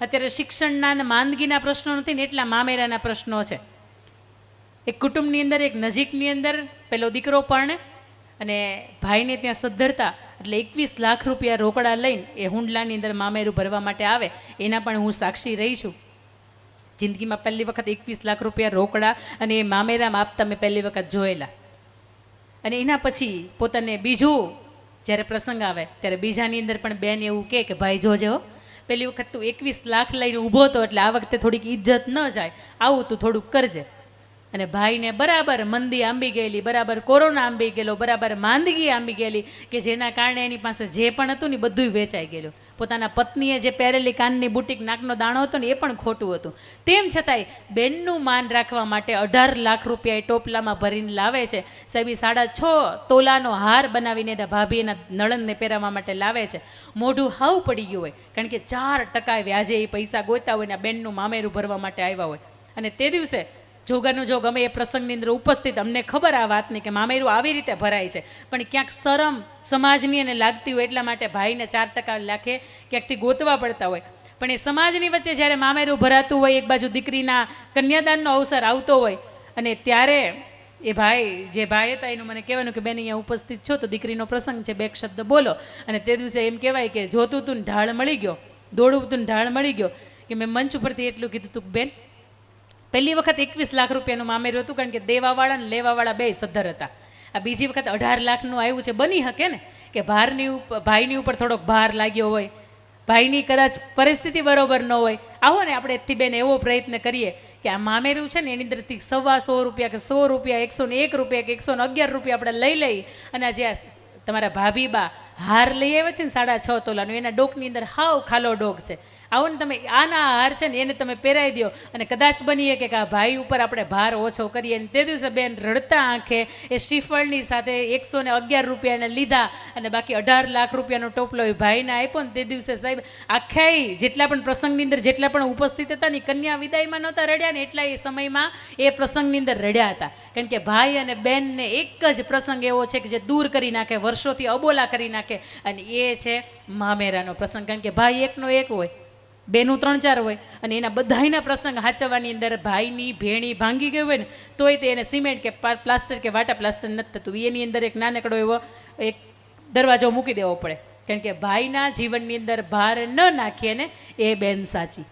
અત્યારે શિક્ષણના અને માંદગીના પ્રશ્નો નથી ને એટલા મામેરાના પ્રશ્નો છે. એક કુટુંબની અંદર, એક નજીકની અંદર, પેલો દીકરો પરણે અને ભાઈને ત્યાં સદ્ધરતા એટલે એકવીસ લાખ રૂપિયા રોકડા લઈને એ હુંડલાની અંદર મામેરું ભરવા માટે આવે, એના પણ હું સાક્ષી રહી છું. જિંદગીમાં પહેલી વખત એકવીસ લાખ રૂપિયા રોકડા અને એ મામેરામાં આપતા મેં પહેલી વખત જોયેલા. અને એના પછી પોતાને બીજું જ્યારે પ્રસંગ આવે, ત્યારે બીજાની અંદર પણ બેન એવું કહે કે, ભાઈ, જોજે પહેલી વખત તું એકવીસ લાખ લઈને ઊભો હતો એટલે આ વખતે થોડીક ઇજ્જત ન જાય. આવું તું થોડુંક કરજે. અને ભાઈને બરાબર મંદી આંબી ગયેલી, બરાબર કોરોના આંબી ગયેલો, બરાબર માંદગી આંબી ગયેલી કે જેના કારણે એની પાસે જે પણ હતું ને બધું વેચાઈ ગયેલું. પોતાના પત્નીએ જે પહેરેલી કાનની બુટીક, નાકનો દાણો હતો ને, એ પણ ખોટું હતું. તેમ છતાંય બેનનું માન રાખવા માટે અઢાર લાખ રૂપિયા એ ટોપલામાં ભરીને લાવે છે. સાહેબ સાડા છ તોલાનો હાર બનાવીને એના ભાભી એના નળનને પહેરાવવા માટે લાવે છે. મોઢું હાવ પડી ગયું હોય, કારણ કે ચાર ટકા વ્યાજે એ પૈસા ગોતા હોય ને બેનનું મામેરું ભરવા માટે આવ્યા હોય. અને તે દિવસે જોગાનું જોગ, અમે એ પ્રસંગની અંદર ઉપસ્થિત. અમને ખબર આ વાતની કે મામેરું આવી રીતે ભરાય છે. પણ ક્યાંક શરમ સમાજની એને લાગતી હોય એટલા માટે ભાઈને ચાર ટકા લાખે ક્યાંકથી ગોતવા પડતા હોય. પણ એ સમાજની વચ્ચે જ્યારે મામેરું ભરાતું હોય, એક બાજુ દીકરીના કન્યાદાનનો અવસર આવતો હોય, અને ત્યારે એ ભાઈ, જે ભાઈ હતા, એનું મને કહેવાનું કે, બેન, અહીંયા ઉપસ્થિત છો તો દીકરીનો પ્રસંગ છે, બે શબ્દ બોલો. અને તે દિવસે એમ કહેવાય કે, જોતું તું ઢાળ મળી ગયો, દોડવું તું ઢાળ મળી ગયો. કે મેં મંચ ઉપરથી એટલું કીધું તું બેન પહેલી વખત એકવીસ લાખ રૂપિયાનું મામેરું હતું કારણ કે દેવાવાળા અને લેવાવાળા બે સદ્ધર હતા. આ બીજી વખત અઢાર લાખનું આવ્યું છે. બની શકે ને? કે ભારની ઉપર ભાઈની ઉપર થોડોક ભાર લાગ્યો હોય. ભાઈની કદાચ પરિસ્થિતિ બરોબર ન હોય. આવો ને આપણે એથી બેન એવો પ્રયત્ન કરીએ કે આ મામેરું છે ને એની અંદરથી સવા સો રૂપિયા કે સો રૂપિયા, એકસો ને એક રૂપિયા કે એકસો ને અગિયાર રૂપિયા આપણે લઈ લઈ અને આજે તમારા ભાભી બા હાર લઈ આવ્યા છે ને સાડા છ તોલાનું. એના ડોકની અંદર હાવ ખાલો ડોક છે. આવો ને તમે આના હાર છે ને એને તમે પહેરાવી દો અને કદાચ બનીએ કે આ ભાઈ ઉપર આપણે ભાર ઓછો કરીએ અને તે દિવસે બેન રડતા આંખે એ શ્રીફળની સાથે એકસો ને અગિયાર રૂપિયાને લીધા અને બાકી અઢાર લાખ રૂપિયાનો ટોપલો એ ભાઈને આપ્યો ને તે દિવસે સાહેબ આખાય જેટલા પણ પ્રસંગની અંદર જેટલા પણ ઉપસ્થિત હતા ને કન્યા વિદાયમાં નહોતા રડ્યા ને એટલા એ સમયમાં એ પ્રસંગની અંદર રડ્યા હતા. કારણ કે ભાઈ અને બેનને એક જ પ્રસંગ એવો છે કે જે દૂર કરી નાખે, વર્ષોથી અબોલા કરી નાખે અને એ છે મામેરાનો પ્રસંગ. કારણ કે ભાઈ એકનો એક હોય. બેનું ત્રણ ચાર હોય અને એના બધાયના પ્રસંગ હાચવવાની અંદર ભાઈની, ભેણી ભાંગી ગઈ હોય ને, તોય તે એને સિમેન્ટ કે પ્લાસ્ટર કે વાટા પ્લાસ્ટર નથી થતું. એની અંદર એક નાનકડો એવો એક દરવાજો મૂકી દેવો પડે. કારણ કે ભાઈના જીવનની અંદર ભાર ન નાખીએ ને એ બેન સાચી.